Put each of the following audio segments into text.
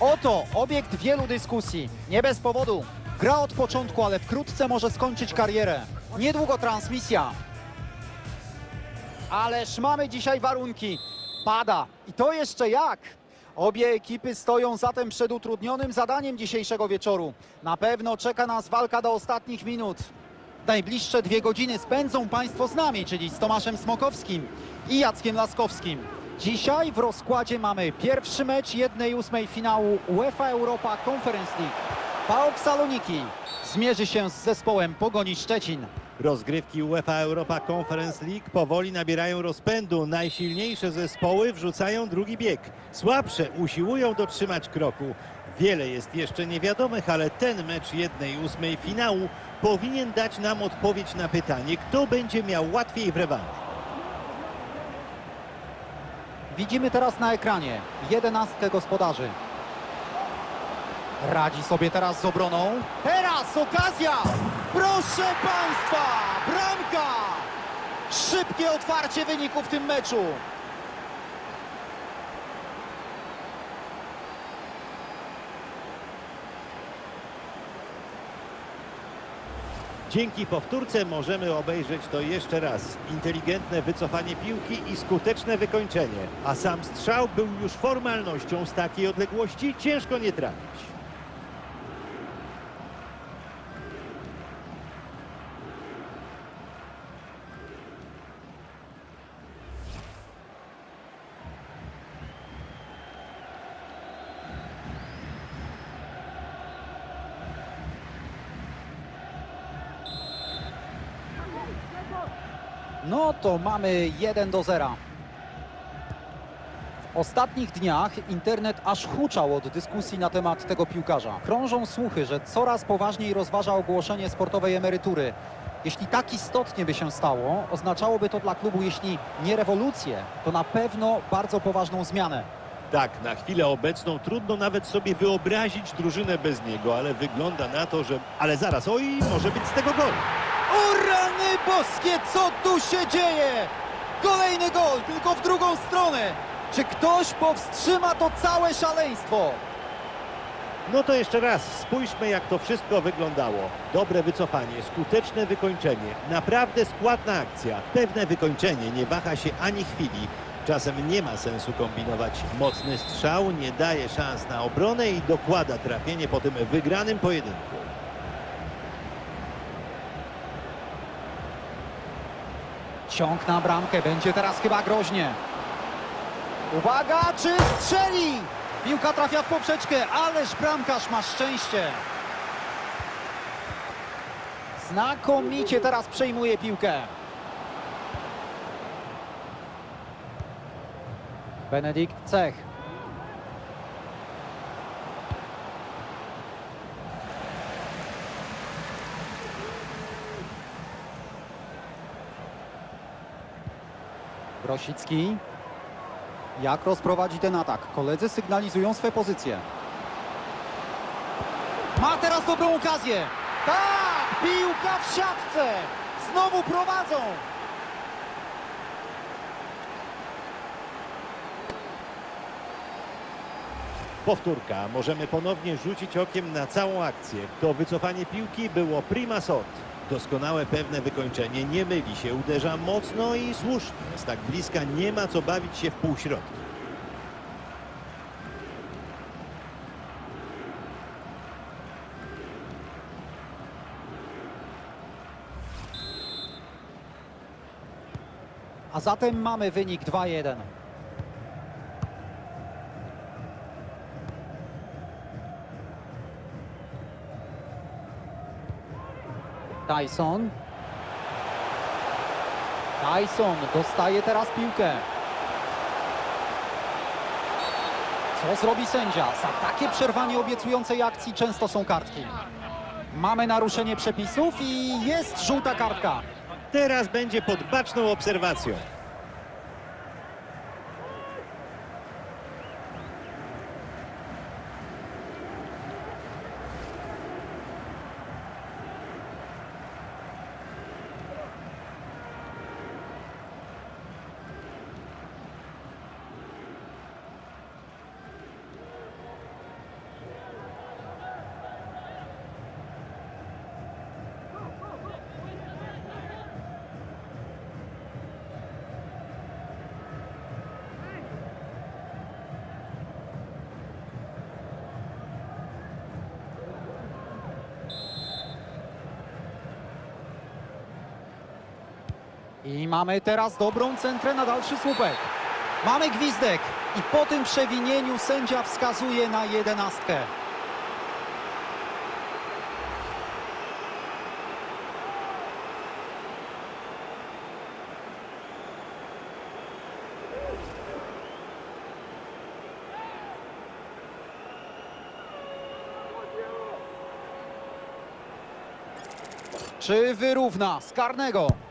Oto obiekt wielu dyskusji. Nie bez powodu. Gra od początku, ale wkrótce może skończyć karierę. Niedługo transmisja. Ależ mamy dzisiaj warunki. Pada. I to jeszcze jak? Obie ekipy stoją zatem przed utrudnionym zadaniem dzisiejszego wieczoru. Na pewno czeka nas walka do ostatnich minut. Najbliższe dwie godziny spędzą Państwo z nami, czyli z Tomaszem Smokowskim i Jackiem Laskowskim. Dzisiaj w rozkładzie mamy pierwszy mecz 1-8 finału UEFA Europa Conference League. PAOK Saloniki zmierzy się z zespołem Pogoni Szczecin. Rozgrywki UEFA Europa Conference League powoli nabierają rozpędu. Najsilniejsze zespoły wrzucają drugi bieg. Słabsze usiłują dotrzymać kroku. Wiele jest jeszcze niewiadomych, ale ten mecz 1-8 finału powinien dać nam odpowiedź na pytanie, kto będzie miał łatwiej w rewanżu. Widzimy teraz na ekranie jedenastkę gospodarzy. Radzi sobie teraz z obroną. Teraz okazja! Proszę Państwa! Bramka! Szybkie otwarcie wyniku w tym meczu. Dzięki powtórce możemy obejrzeć to jeszcze raz. Inteligentne wycofanie piłki i skuteczne wykończenie. A sam strzał był już formalnością z takiej odległości ciężko nie trafić. No to mamy 1 do 0. W ostatnich dniach internet aż huczał od dyskusji na temat tego piłkarza. Krążą słuchy, że coraz poważniej rozważa ogłoszenie sportowej emerytury. Jeśli tak istotnie by się stało, oznaczałoby to dla klubu, jeśli nie rewolucję, to na pewno bardzo poważną zmianę. Tak, na chwilę obecną trudno nawet sobie wyobrazić drużynę bez niego, ale wygląda na to, że... Ale zaraz, oj, może być z tego gol. O rany boskie, co tu się dzieje? Kolejny gol, tylko w drugą stronę. Czy ktoś powstrzyma to całe szaleństwo? No to jeszcze raz, spójrzmy jak to wszystko wyglądało. Dobre wycofanie, skuteczne wykończenie, naprawdę składna akcja. Pewne wykończenie nie waha się ani chwili. Czasem nie ma sensu kombinować. Mocny strzał nie daje szans na obronę i dokłada trafienie po tym wygranym pojedynku. Ciąg na bramkę, będzie teraz chyba groźnie. Uwaga, czy strzeli? Piłka trafia w poprzeczkę, ależ bramkarz ma szczęście. Znakomicie teraz przejmuje piłkę. Benedikt Cech. Grosicki. Jak rozprowadzi ten atak? Koledzy sygnalizują swe pozycje. Ma teraz dobrą okazję. Tak! Piłka w siatce! Znowu prowadzą! Powtórka. Możemy ponownie rzucić okiem na całą akcję. To wycofanie piłki było prima sort. Doskonałe pewne wykończenie, nie myli się, uderza mocno i słusznie. Z tak bliska nie ma co bawić się w półśrodki. A zatem mamy wynik 2-1. Tyson. Tyson dostaje teraz piłkę. Co zrobi sędzia? Za takie przerwanie obiecującej akcji często są kartki. Mamy naruszenie przepisów i jest żółta kartka. Teraz będzie pod baczną obserwacją. I mamy teraz dobrą centrę na dalszy słupek. Mamy gwizdek i po tym przewinieniu sędzia wskazuje na jedenastkę. Czy wyrówna z karnego?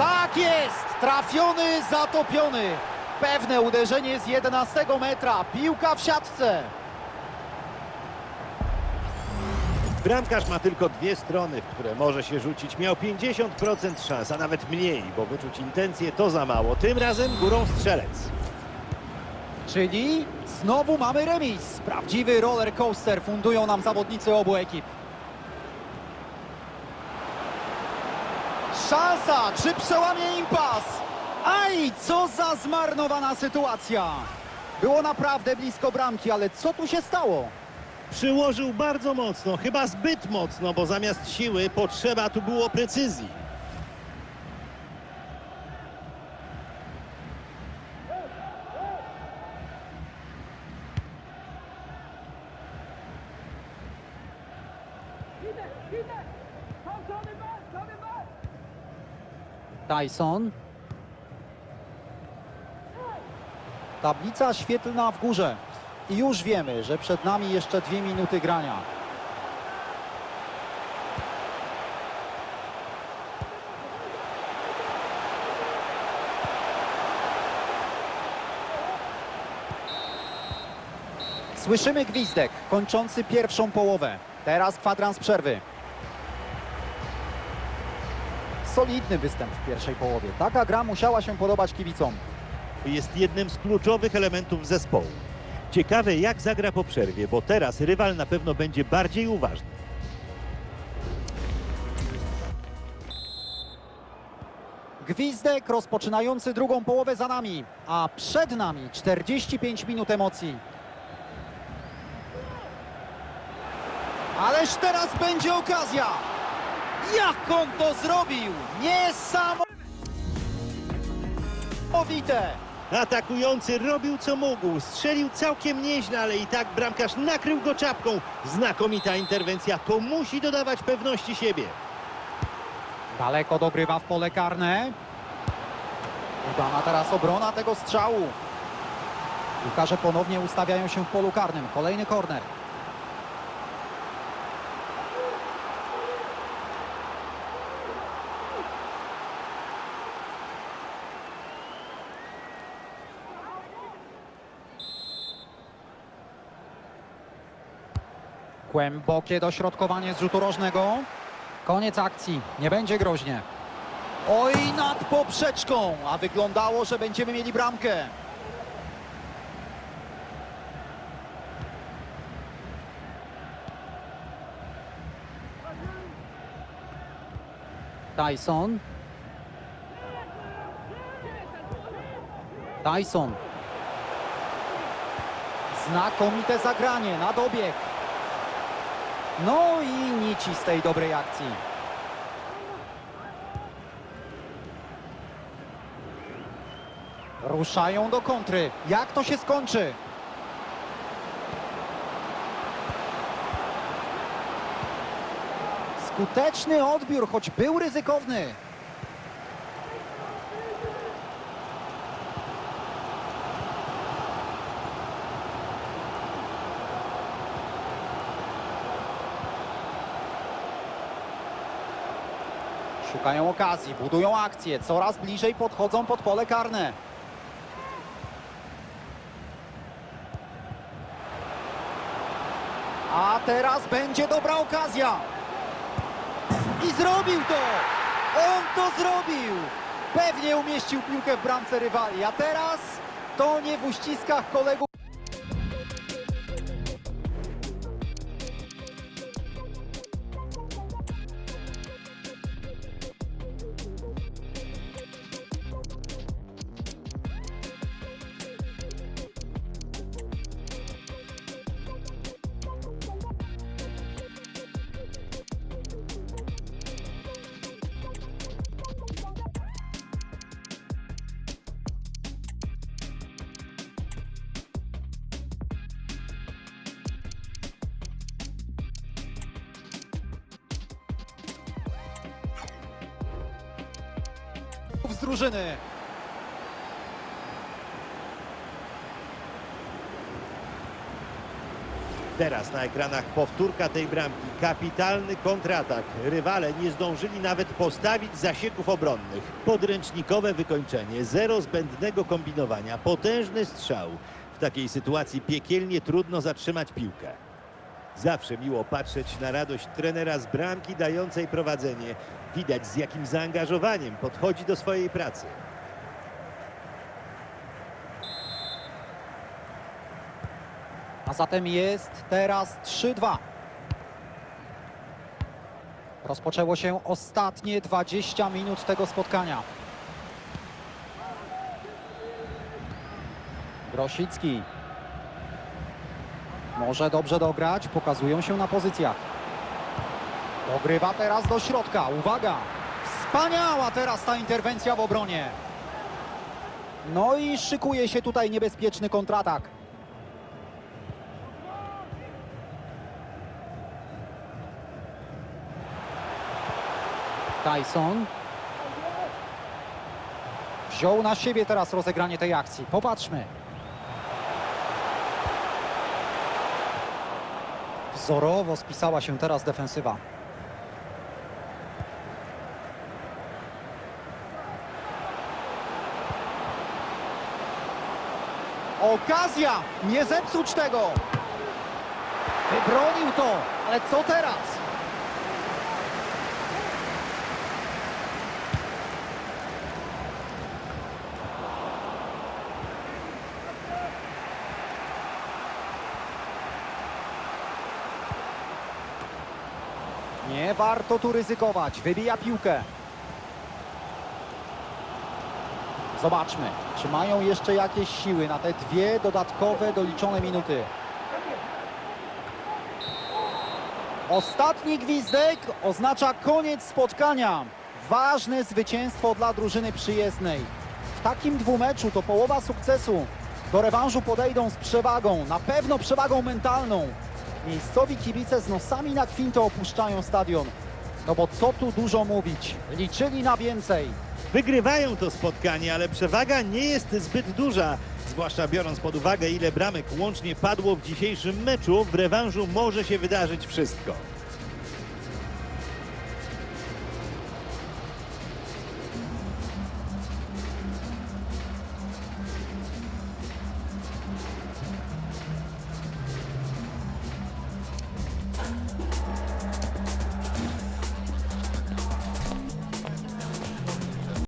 Tak jest! Trafiony, zatopiony. Pewne uderzenie z 11 metra. Piłka w siatce. Bramkarz ma tylko dwie strony, w które może się rzucić. Miał 50% szans, a nawet mniej, bo wyczuć intencje to za mało. Tym razem górą strzelec. Czyli znowu mamy remis. Prawdziwy roller coaster fundują nam zawodnicy obu ekip. Szansa! Czy przełamie impas? Aj, co za zmarnowana sytuacja! Było naprawdę blisko bramki, ale co tu się stało? Przyłożył bardzo mocno, chyba zbyt mocno, bo zamiast siły potrzeba tu było precyzji. Tyson. Tablica świetlna w górze. I już wiemy, że przed nami jeszcze dwie minuty grania. Słyszymy gwizdek kończący pierwszą połowę. Teraz kwadrans przerwy. Solidny występ w pierwszej połowie. Taka gra musiała się podobać kibicom. Jest jednym z kluczowych elementów zespołu. Ciekawe jak zagra po przerwie, bo teraz rywal na pewno będzie bardziej uważny. Gwizdek rozpoczynający drugą połowę za nami, a przed nami 45 minut emocji. Ależ teraz będzie okazja! Jak on to zrobił? Niesamowite! Atakujący robił co mógł, strzelił całkiem nieźle, ale i tak bramkarz nakrył go czapką. Znakomita interwencja, to musi dodawać pewności siebie. Daleko dogrywa w pole karne. Udana teraz obrona tego strzału. Piłkarze ponownie ustawiają się w polu karnym. Kolejny korner. Głębokie dośrodkowanie z rzutu rożnego. Koniec akcji. Nie będzie groźnie. Oj, nad poprzeczką, a wyglądało, że będziemy mieli bramkę. Tyson. Tyson. Znakomite zagranie na dobieg. No i nici z tej dobrej akcji. Ruszają do kontry. Jak to się skończy? Skuteczny odbiór, choć był ryzykowny. Szukają okazji, budują akcję, coraz bliżej podchodzą pod pole karne. A teraz będzie dobra okazja. I zrobił to! On to zrobił! Pewnie umieścił piłkę w bramce rywali, a teraz to nie w uściskach kolegów. Z drużyny. Teraz na ekranach powtórka tej bramki. Kapitalny kontratak. Rywale nie zdążyli nawet postawić zasieków obronnych. Podręcznikowe wykończenie, zero zbędnego kombinowania, potężny strzał. W takiej sytuacji piekielnie trudno zatrzymać piłkę. Zawsze miło patrzeć na radość trenera z bramki dającej prowadzenie. Widać z jakim zaangażowaniem podchodzi do swojej pracy. A zatem jest teraz 3-2. Rozpoczęło się ostatnie 20 minut tego spotkania. Grosicki. Może dobrze dograć, pokazują się na pozycjach. Dogrywa teraz do środka, uwaga! Wspaniała teraz ta interwencja w obronie. No i szykuje się tutaj niebezpieczny kontratak. Tyson. Wziął na siebie teraz rozegranie tej akcji. Popatrzmy. Wzorowo spisała się teraz defensywa. Okazja! Nie zepsuć tego! Wybronił to, ale co teraz? Nie warto tu ryzykować. Wybija piłkę. Zobaczmy, czy mają jeszcze jakieś siły na te dwie dodatkowe doliczone minuty. Ostatni gwizdek oznacza koniec spotkania. Ważne zwycięstwo dla drużyny przyjezdnej. W takim dwumeczu to połowa sukcesu. Do rewanżu podejdą z przewagą, na pewno przewagą mentalną. Miejscowi kibice z nosami na kwintę opuszczają stadion. No bo co tu dużo mówić, liczyli na więcej. Wygrywają to spotkanie, ale przewaga nie jest zbyt duża. Zwłaszcza biorąc pod uwagę, ile bramek łącznie padło w dzisiejszym meczu, w rewanżu może się wydarzyć wszystko.